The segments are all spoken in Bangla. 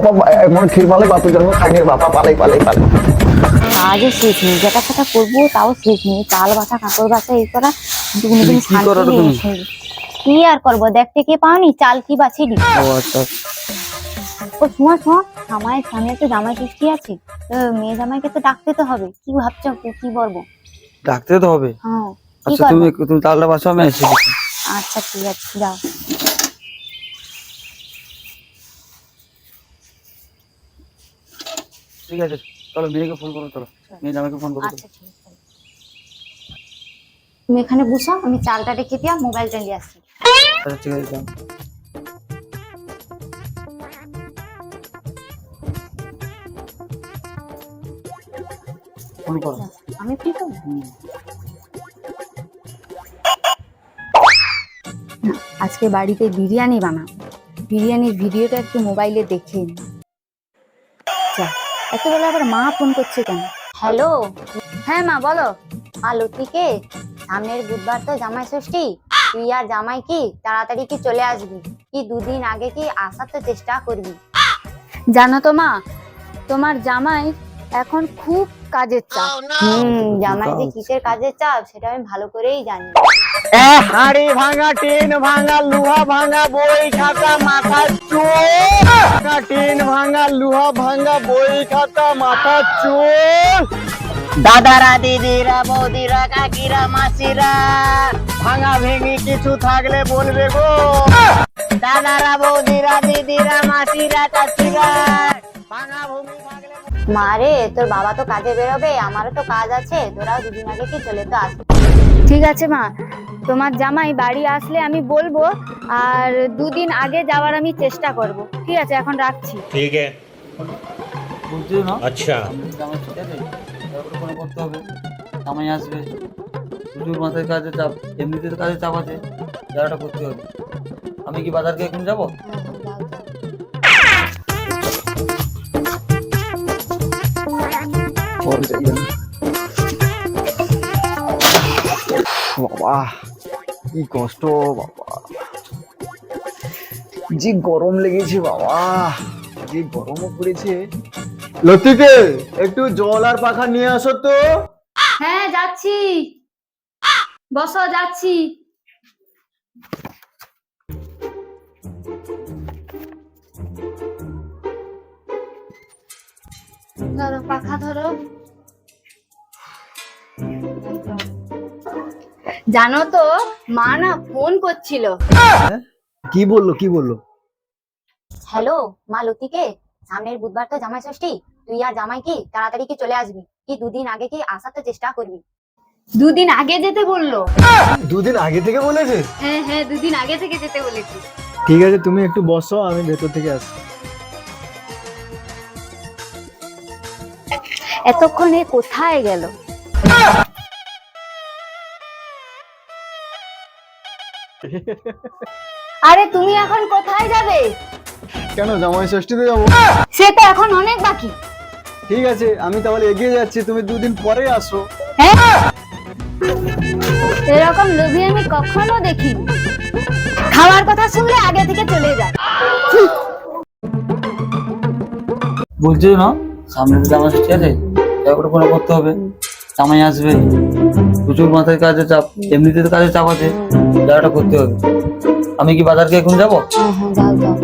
বাবা এমন ক্ষীর মালে খাইনি বাবা পালাই পালাই পালাই। কাজও শেষ নেই যেটা সেটা করব তাও শেষ নেই। চাল বাসা কাপড় বাসা এই করা কি শান্তি নেই। কি আর করব? দেখতে কে পাওনি চাল কি বাছি দি ও আচ্ছা। ও শোনা শোনা জামাই সামনে তো জামাই ষষ্ঠী আছে তো মেয়ে জামাইকে তো ডাকতে তো হবে। কি ভাবছ? কি- কি বলব? ডাকতে তো হবে। হ্যাঁ আচ্ছা তুমি তুমি তালটা বাসো আমি এসে আচ্ছা ঠিক আছে যাও। ঠিক আছে চলো মেয়েকে ফোন করো চলো। মেয়ে জামাইকে ফোন করো আচ্ছা তুমি এখানে বসো আমি চালটা রেখে দিয়া মোবাইলটা নিয়ে আসছি। আচ্ছা ঠিক আছে। ফোন করো। আমি কি করব আজকে বাড়িতে বিরিয়ানি বানাবো। বিরিয়ানির ভিডিওটা একটু মোবাইলে দেখে নি। যা এতবেলা আবার মা ফোন করছে কেন? হ্যালো? হ্যাঁ মা বলো। মা থেকে সামনের বুধবার তো জামাই ষষ্ঠী। তুই আর জামাই কি? তাড়াতাড়ি কি চলে আসবি? কি দুদিন আগে কি আসার তো চেষ্টা করবি? জানো তো মা তোমার জামাই এখন খুব কাজের চাপ। হুম জামাই যে কিসের কাজের চাপ সেটা আমি ভালো করেই জানি। হাড়ি ভাঙা টিন ভাঙা লুহা ভাঙা বই খাতা মাথা চোর টিন ভাঙা লুহা ভাঙা বই খাতা মাথা চোর দাদারা দিদিরা বৌদিরা কাকিরা মাসিরা ভাঙা ভেঙি কিছু থাকলে বলবে গো। দাদারা বৌদিরা দিদিরা মাসিরা চাচিরা ভাঙা ভূমি থাকলে মা রে তোর বাবা তো কাজে বেরোবে আমারও তো কাজ আছে তোরাও দুদিন আগে কি চলে তো আসবে ঠিক আছে মা তোমার জামাই বাড়ি আসলে আমি বলব আর দুদিন আগে যাওয়ার আমি চেষ্টা করব ঠিক আছে এখন রাখছি। ঠিক আছে। আচ্ছা। করতে হবে জামাই আসবে। দুটোর মাথায় কাজে চাপ এমনিতে কাজে চাপ আছে জায়গাটা করতে হবে। আমি কি বাজারকে এখন যাব? বাবা, কি কষ্ট, বাবা। যে গরম লেগেছে, বাবা। যে গরমও পড়েছে। লতিকে একটু জল আর পাখা নিয়ে আসো তো। হ্যাঁ যাচ্ছি। বসো, যাচ্ছি। ধরো, পাখা ধরো। জানো তো মা না ফোন করছিল। কি বলল কি বলল? হ্যালো মা লতিকে সামনের বুধবার তো জামাই ষষ্ঠী তুই আর জামাই কি তাড়াতাড়ি কি চলে আসবি? কি দুদিন আগে কি আসার তো চেষ্টা করবি? দুদিন আগে যেতে বলল। দুদিন আগে থেকে বলেছে? হ্যাঁ হ্যাঁ দুদিন আগে থেকে যেতে বলেছি। ঠিক আছে তুমি একটু বসো আমি ভেতর থেকে আসি এতক্ষণে কোথায় গেল? আরে তুমি এখন কোথায় যাবে? কেন জামাই ষষ্ঠীতে যাব? সে তো এখন অনেক বাকি। ঠিক আছে আমি তাহলে এগিয়ে যাচ্ছি তুমি দুদিন পরে আসো। হ্যাঁ? এরকম লোভী আমি কখনো দেখি খাওয়ার কথা শুনলে আগে থেকে চলে যায় বলছি না? সামনে তো জামাই ঠিক আছে তারপরে ফোন করতে হবে। জামাই আসবে। প্রচুর মাথায় কাজে চাপ এমনিতে তো কাজে চাপ আছে। যারাটা করতে হবে। আমি কি বাজারকে এখন যাব? হ্যাঁ হ্যাঁ যাও যাও।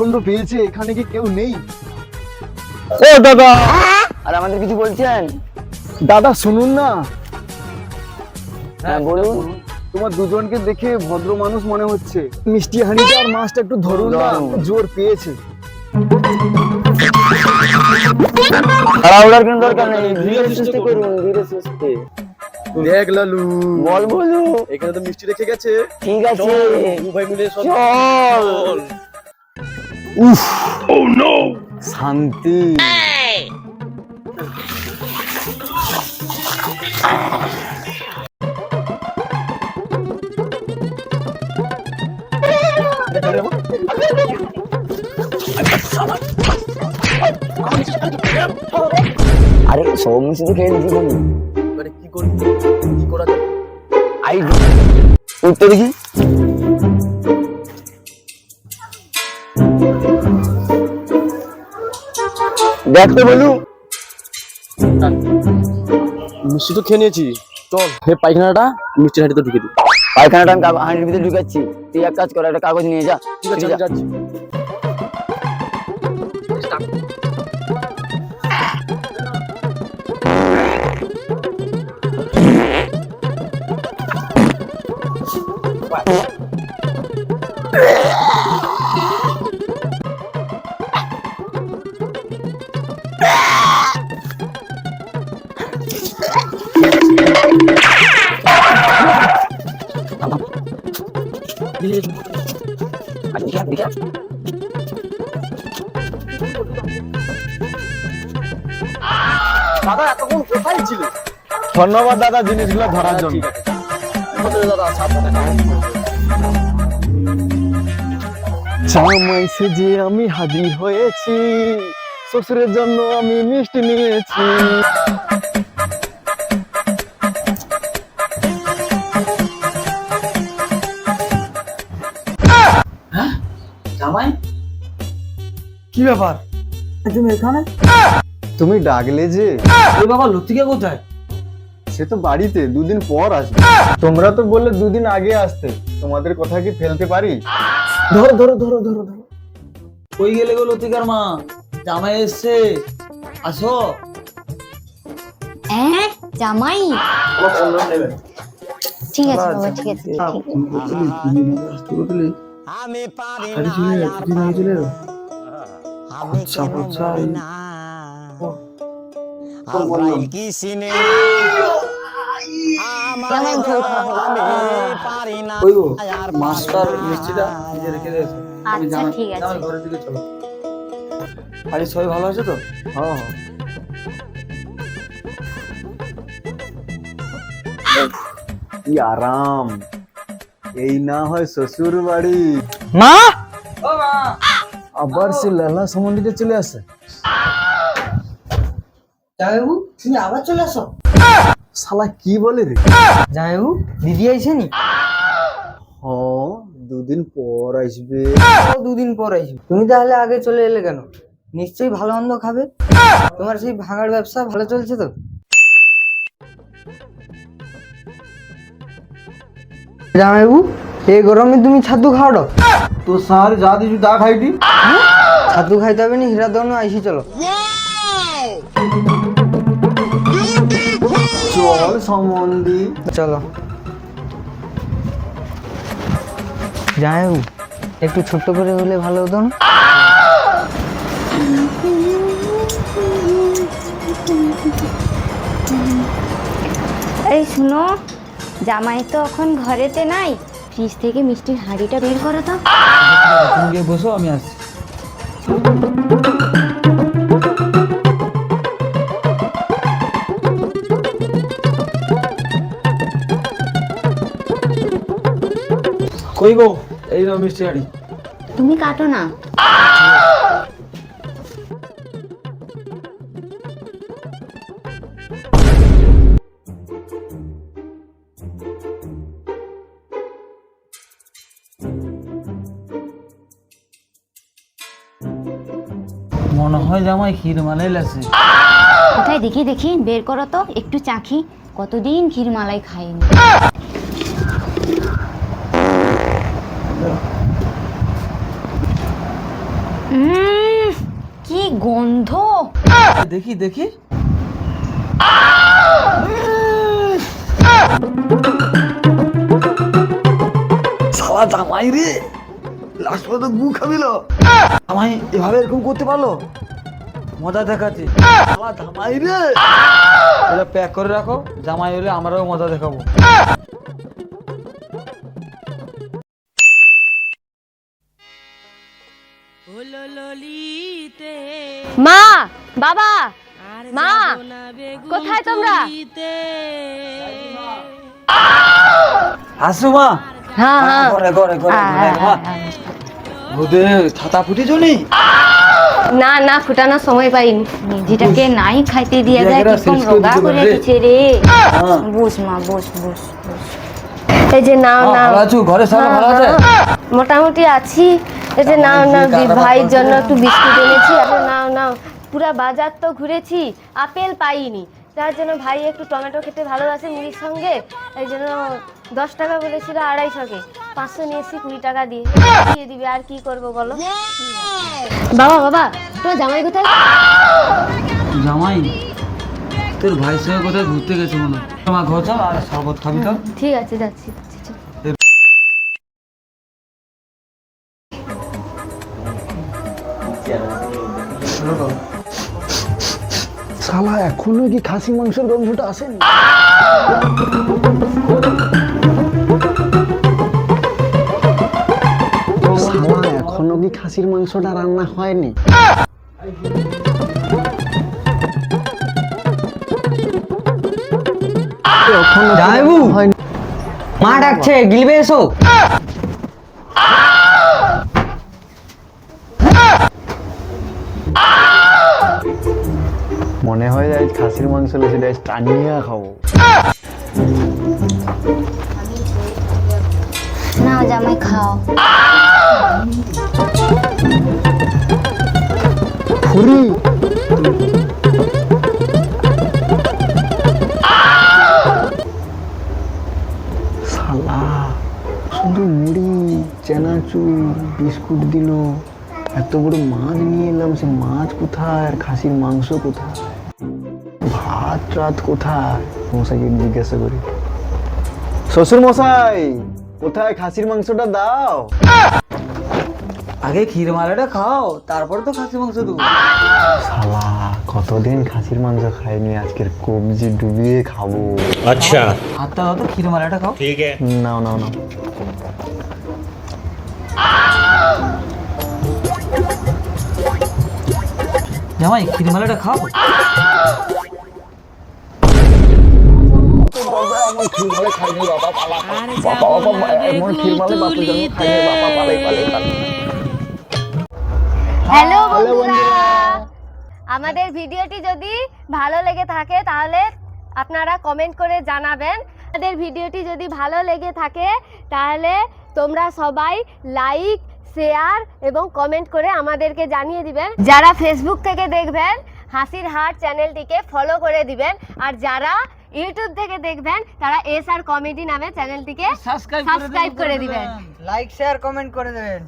প্রচণ্ড পেয়েছে এখানে কি কেউ নেই? ও দাদা! আর আমাদের কিছু বলছেন? দাদা শুনুন না। হ্যাঁ বলুন। তোমার দুজনকে দেখে ভদ্র মানুষ মনে হচ্ছে। মিষ্টি হাঁড়িটা আর মাছটা একটু ধরুন না জোর পেয়েছে। তাড়াহুড়ার কোনো দরকার নেই। ধীরে সুস্থে করুন ধীরে সুস্থে। দেখ লালু। বল বলু। এখানে তো মিষ্টি রেখে গেছে। ঠিক আছে। ভাই মিলে সব চল। উফ। ও নো শান্তি। আরে সব মিষ্টি তো খেয়ে দিচ্ছি কি করবি? কি করা যায় আই উঠতে দেখি দেখ তো বলু মিষ্টি তো খেয়ে নিয়েছি। চল। হে পায়খানাটা? মিষ্টির হাঁড়িতে ঢুকে দিই পায়খানাটা আমি হাঁড়ির ভিতরে ঢুকাচ্ছি। তুই এক কাজ কর একটা কাগজ নিয়ে যা। ঠিক আছে যাচ্ছি। দাদা ধন্যবাদ দাদা জিনিসগুলো ধরার জন্য। জামাই সেজে আমি হাজির হয়েছি শ্বশুরের জন্য আমি মিষ্টি নিয়েছি। জামাই? কি ব্যাপার? তুমি এখানে? তুমি ডাকলে যে। বাবা লতিকা কোথায়? সে তো বাড়িতে দুদিন পর আসবে। তোমরা তো বললে দুদিন আগে আসতে তোমাদের কথা কি ফেলতে পারি? ধরো ধরো ধরো ধরো ধরো। কই গেলে গো লতিকার মা? জামাই এসছে। আসো। হ্যাঁ জামাই। ঠিক আছে বাবা ঠিক আছে ঠিক আছে। জামাই ঝোল খাব ওই গো মাস্টার মিষ্টিটা নিজে রেখে দিয়েছে। আচ্ছা, ঠিক আছে। ঘরের দিকে চলো। আরে সবাই ভালো আছে তো? হ্যাঁ কি আরাম। এই না হয় শ্বশুর বাড়ি। মা! আবার সে লালা সম্বন্ধীতে চলে আসে। তুমি আবার চলে আসো। শালা কি বলে রে? জামাইবু দিদি আইছে নি? হ দুদিন পর আসবে ও দুদিন পর আইছে তুমি তাহলে আগে চলে এলে কেন? নিশ্চয়ই ভালো মন্দ খাবে। তোমার সেই ভাঙার ব্যবসা ভালো চলছে তো? জামাইবু এই গরমে তুমি ছাতু খাও তো সার যা দিছু তা খাইটি ছাতু খাইতে হবে না হীরা দোনো আইসি চলো। চল সম্বন্ধী। চলো। জামাইবু একটু ছোট্ট করে হলে ভালো হতো না? এই শুনো জামাই তো এখন ঘরেতে নাই। ফ্রিজ থেকে মিষ্টির হাঁড়িটা বের করো তো তুমি গিয়ে বসো আমি আসছি। কই গো? এই নাও মিষ্টি হাড়ি। তুমি কাটো না। মনে হয় জামাই ক্ষীর মালাই লাগছে কোথায় দেখি দেখি? বের করো তো একটু চাখি। কতদিন ক্ষীর মালাই খাইনি। কি গন্ধ? দেখি দেখি। শালা জামাই রে লাস্ট পর্যন্ত গু খাবিল। জামাই এভাবে এরকম করতে পারল? মজা দেখাচ্ছি। শালা জামাই রে। এটা প্যাক করে রাখো জামাই হলে আমরাও মজা দেখাবো। মা বাবা মা কোথায় তোমরা? আসো মা। হ্যাঁ হ্যাঁ। ঘরে ঘরে ঘরে ঘরে, ছাতা ফুটেছো নি না না ফুটানোর সময় পাইনি। নাই খাইতে দিয়ে জায়গাটা কীরকম রোগা করে। দিচ্ছে রে? হ্যাঁ। বস মা বস বস বস। এই যে নাও নাও। ঘরে সবাই ভালো আছে? হ্যাঁ, মোটামুটি আছি। এই যে নাও নাও ভাইয়ের জন্য একটু বিস্কুট এনেছি আরে নাও নাও। পুরা বাজার তো ঘুরেছি আপেল পাইনি। তার জন্য ভাই একটু টমেটো খেতে ভালোবাসে মুড়ির সঙ্গে এই জন্য দশ টাকা বলেছিল আড়াইশোকে। পাঁচশো নিয়ে এসেছি কুড়ি টাকা দিয়ে। দিয়ে দিবে আর কি করব বলো? বাবা বাবা তোমার জামাই কোথায়? জামাই? তোর ভাইয়ের সঙ্গে কোথায় ঘুরতে গেছে মনে হয়? তোমার ঘর চল আর শরবত খাবি তো। ঠিক আছে যাচ্ছি। শালা এখনও কি খাসি মাংসের গন্ধটা আসেনি? শালা এখনও কি খাসির মাংসটা রান্না হয়নি? এখনও রান্না হয়নি। মা ডাকছে গিলবে এসো। মনে হয় আজ খাসির মাংস লেছে আজ টানিয়া খাব। না জামাই খাও। ফুরি। শালা শুধু মুড়ি চেনাচুর বিস্কুট দিল। এত বড় মাছ নিয়ে এলাম সে মাছ কোথায় আর খাসির মাংস কোথায়? রাত কোথায়? মশাইকে জিজ্ঞাসা করি। শ্বশুর মশাই কোথায় খাসির মাংসটা দাও? আগে ক্ষীর মালাটা খাও তারপরে তো খাসি মাংস দেবো। শালা কতদিন খাসির মাংস খাইনি আজকের কবজি ডুবিয়ে খাব। হাতটা দাও তো ক্ষীর মালাটা খাও। নাও নাও নাও। জামাই ক্ষীর মালাটা খাও। হ্যালো আমাদের ভিডিওটি যদি ভালো লেগে থাকে, তাহলে আপনারা কমেন্ট করে জানাবেন। আমাদের ভিডিওটি যদি ভালো লেগে থাকে, তাহলে তোমরা সবাই লাইক শেয়ার এবং কমেন্ট করে আমাদেরকে জানিয়ে দিবেন। যারা ফেসবুক থেকে দেখবেন হাসির হাট চ্যানেলটিকে ফলো করে দিবেন। আর যারা ইউটিউব থেকে দেখবেন তারা এস আর কমেডি নামে চ্যানেলটিকে সাবস্ক্রাইব সাবস্ক্রাইব করে দিবেন। লাইক শেয়ার কমেন্ট করে দেবেন।